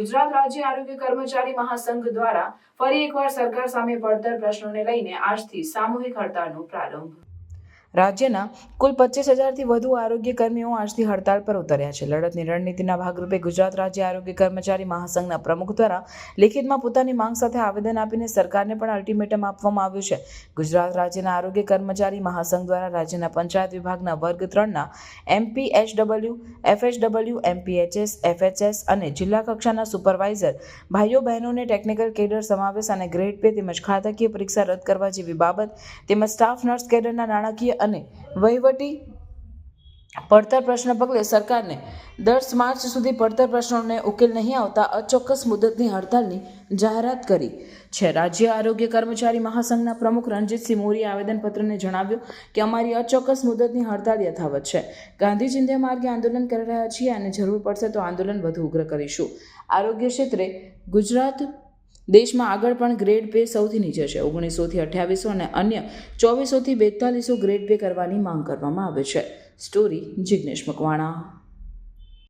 ગુજરાત રાજ્ય આરોગ્ય કર્મચારી મહાસંઘ દ્વારા ફરી એકવાર સરકાર સામે પડતર પ્રશ્નોને લઈને આજથી સામૂહિક હડતાળનો પ્રારંભ. રાજ્યના કુલ પચીસ હજારથી વધુ આરોગ્ય કર્મીઓ આજથી હડતાળ પર ઉતર્યા છે. લડતની રણનીતિના ભાગરૂપે ગુજરાત રાજ્ય આરોગ્ય કર્મચારી મહાસંઘના પ્રમુખ દ્વારા લિખિતમાં પોતાની માંગ સાથે આવેદન આપીને સરકારને પણ અલ્ટિમેટમ આપવામાં આવ્યું છે. ગુજરાત રાજ્યના આરોગ્ય કર્મચારી મહાસંઘ દ્વારા રાજ્યના પંચાયત વિભાગના વર્ગ ત્રણના એમપીએચડબલ્યુ એફએચડબલ્યુ, એમપીએચએસ, એફએચએસ અને જિલ્લા કક્ષાના સુપરવાઇઝર ભાઈઓ, બહેનોને ટેકનિકલ કેડર સમાવેશ અને ગ્રેડ પે તેમજ ખાતાકીય પરીક્ષા રદ કરવા જેવી બાબત તેમજ સ્ટાફ, નર્સ કેડરના નાણાકીય અને વહીવટી પડતર પ્રશ્ન પગલે સરકારને દસ માર્ચ સુધી પડતર પ્રશ્નોને ઉકેલ નહીં આવતા અચોક્કસ મુદતની હડતાલની જાહેરાત કરી છે. રાજ્ય આરોગ્ય કર્મચારી મહાસંઘના પ્રમુખ રણજીતસિંહ મોરીએ આવેદનપત્રને જણાવ્યું કે અમારી અચોક્કસ મુદતની હડતાલ યથાવત છે. ગાંધી ચિંધ્યા માર્ગે આંદોલન કરી રહ્યા છીએ અને જરૂર પડશે તો આંદોલન વધુ ઉગ્ર કરીશું. આરોગ્ય ક્ષેત્રે ગુજરાત દેશમાં આગળ પણ ગ્રેડ પે સૌથી નીચે છે. ઓગણીસોથી અઠ્યાવીસો અને અન્ય ચોવીસોથી બેતાલીસો ગ્રેડ પે કરવાની માંગ કરવામાં આવે છે. સ્ટોરી જિગ્નેશ મકવાણા.